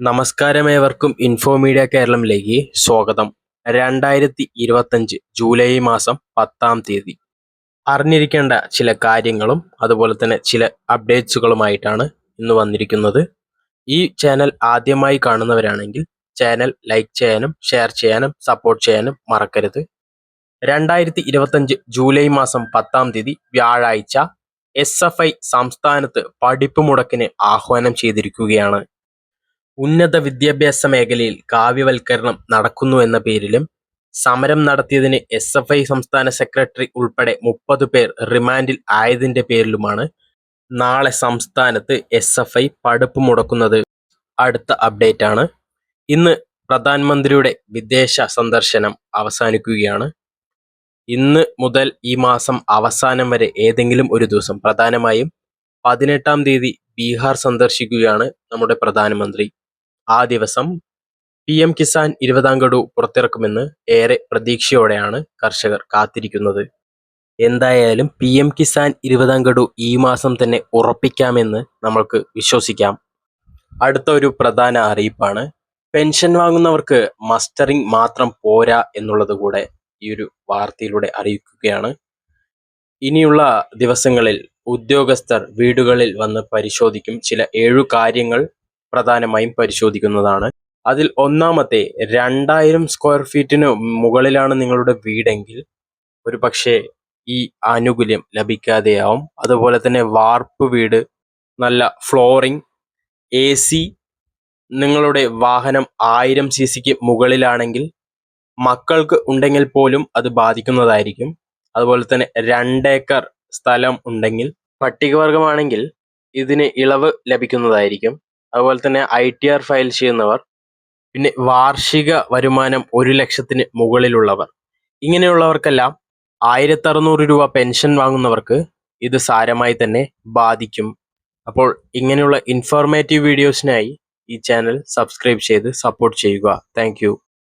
നമസ്കാരമേവർക്കും info media കേരളത്തിലേക്ക് സ്വാഗതം. രണ്ടായിരത്തി ഇരുപത്തഞ്ച് ജൂലൈ മാസം പത്താം തീയതി. അറിഞ്ഞിരിക്കേണ്ട ചില കാര്യങ്ങളും അതുപോലെ തന്നെ ചില അപ്ഡേറ്റ്സുകളുമായിട്ടാണ് ഇന്ന് വന്നിരിക്കുന്നത്. ഈ ചാനൽ ആദ്യമായി കാണുന്നവരാണെങ്കിൽ ചാനൽ ലൈക്ക് ചെയ്യാനും ഷെയർ ചെയ്യാനും സപ്പോർട്ട് ചെയ്യാനും മറക്കരുത്. രണ്ടായിരത്തി ഇരുപത്തഞ്ച് ജൂലൈ മാസം പത്താം തീയതി വ്യാഴാഴ്ച എസ് എഫ് ഐ സംസ്ഥാനത്ത് പഠിപ്പ് മുടക്കിന് ആഹ്വാനം ചെയ്തിരിക്കുകയാണ്. ഉന്നത വിദ്യാഭ്യാസ മേഖലയിൽ കാവ്യവൽക്കരണം നടക്കുന്നു എന്ന പേരിലും സമരം നടത്തിയതിന് എസ് എഫ് ഐ സംസ്ഥാന സെക്രട്ടറി ഉൾപ്പെടെ മുപ്പത് പേർ റിമാൻഡിൽ ആയതിന്റെ പേരിലുമാണ് നാളെ സംസ്ഥാനത്ത് എസ് എഫ് ഐ പടുപ്പ് മുടക്കുന്നത്. അടുത്ത അപ്ഡേറ്റ് ആണ്. ഇന്ന് പ്രധാനമന്ത്രിയുടെ വിദേശ സന്ദർശനം അവസാനിക്കുകയാണ്. ഇന്ന് മുതൽ ഈ മാസം അവസാനം വരെ ഏതെങ്കിലും ഒരു ദിവസം പ്രധാനമായും പതിനെട്ടാം തീയതി ബീഹാർ സന്ദർശിക്കുകയാണ് നമ്മുടെ പ്രധാനമന്ത്രി. ആ ദിവസം പി എം കിസാൻ ഇരുപതാം ഗഡു പുറത്തിറക്കുമെന്ന് ഏറെ പ്രതീക്ഷയോടെയാണ് കർഷകർ കാത്തിരിക്കുന്നത്. എന്തായാലും പി എം കിസാൻ ഇരുപതാം ഗഡു ഈ മാസം തന്നെ ഉറപ്പിക്കാമെന്ന് നമ്മൾക്ക് വിശ്വസിക്കാം. അടുത്ത ഒരു പ്രധാന അറിയിപ്പാണ്. പെൻഷൻ വാങ്ങുന്നവർക്ക് മസ്റ്ററിംഗ് മാത്രം പോരാ എന്നുള്ളത് കൂടെ ഈ ഒരു വാർത്തയിലൂടെ അറിയിക്കുകയാണ്. ഇനിയുള്ള ദിവസങ്ങളിൽ ഉദ്യോഗസ്ഥർ വീടുകളിൽ വന്ന് പരിശോധിക്കും. ചില ഏഴു കാര്യങ്ങൾ പ്രധാനമായും പരിശോധിക്കുന്നതാണ്. അതിൽ ഒന്നാമത്തെ രണ്ടായിരം സ്ക്വയർ ഫീറ്റിന് മുകളിലാണ് നിങ്ങളുടെ വീടെങ്കിൽ ഒരു പക്ഷേ ഈ ആനുകൂല്യം ലഭിക്കാതെയാവും. അതുപോലെ തന്നെ വാർപ്പ് വീട് നല്ല ഫ്ലോറിംഗ് എ സി നിങ്ങളുടെ വാഹനം ആയിരം സി സിക്ക് മുകളിലാണെങ്കിൽ മക്കൾക്ക് ഉണ്ടെങ്കിൽ പോലും അത് ബാധിക്കുന്നതായിരിക്കും. അതുപോലെ തന്നെ രണ്ടേക്കർ സ്ഥലം ഉണ്ടെങ്കിൽ പട്ടികവർഗമാണെങ്കിൽ ഇതിന് ഇളവ് ലഭിക്കുന്നതായിരിക്കും. അതുപോലെ തന്നെ ഐ ടി ആർ ഫയൽ ചെയ്യുന്നവർ പിന്നെ വാർഷിക വരുമാനം ഒരു ലക്ഷത്തിന് മുകളിലുള്ളവർ. ഇങ്ങനെയുള്ളവർക്കെല്ലാം ആയിരത്തി അറുന്നൂറ് രൂപ പെൻഷൻ വാങ്ങുന്നവർക്ക് ഇത് സാരമായി തന്നെ ബാധിക്കും. അപ്പോൾ ഇങ്ങനെയുള്ള ഇൻഫോർമേറ്റീവ് വീഡിയോസിനായി ഈ ചാനൽ സബ്സ്ക്രൈബ് ചെയ്ത് സപ്പോർട്ട് ചെയ്യുക. താങ്ക്